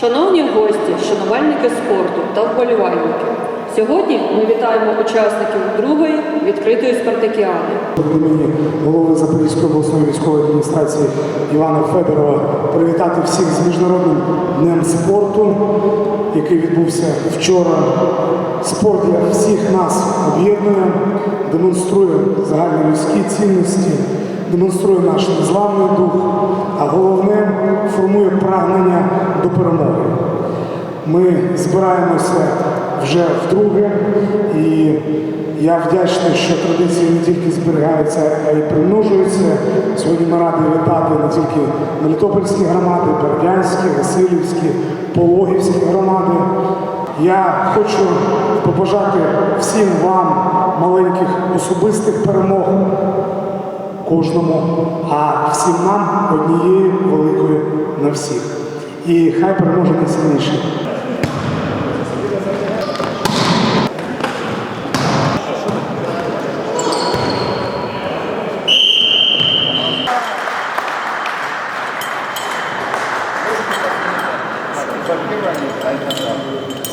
Шановні гості, шанувальники спорту та вболівальники. Сьогодні ми вітаємо учасників другої відкритої спартакіади. Імені голови Запорізької обласної військової адміністрації Івана Федорова привітати всіх з міжнародним днем спорту, який відбувся вчора. Спорт для всіх нас об'єднує, демонструє загальнолюдські цінності, демонструє наш незламний дух, а головне формує прагнення. Ми збираємося вже вдруге, і я вдячний, що традиції не тільки зберігаються, а й примножуються. Сьогодні ми раді вітати не тільки Мелітопольські громади, Бердянські, Васильівські, Пологівські громади. Я хочу побажати всім вам маленьких особистих перемог кожному, а всім нам однієї великої на всіх. І хай переможе найсильніший. 这边也来一个。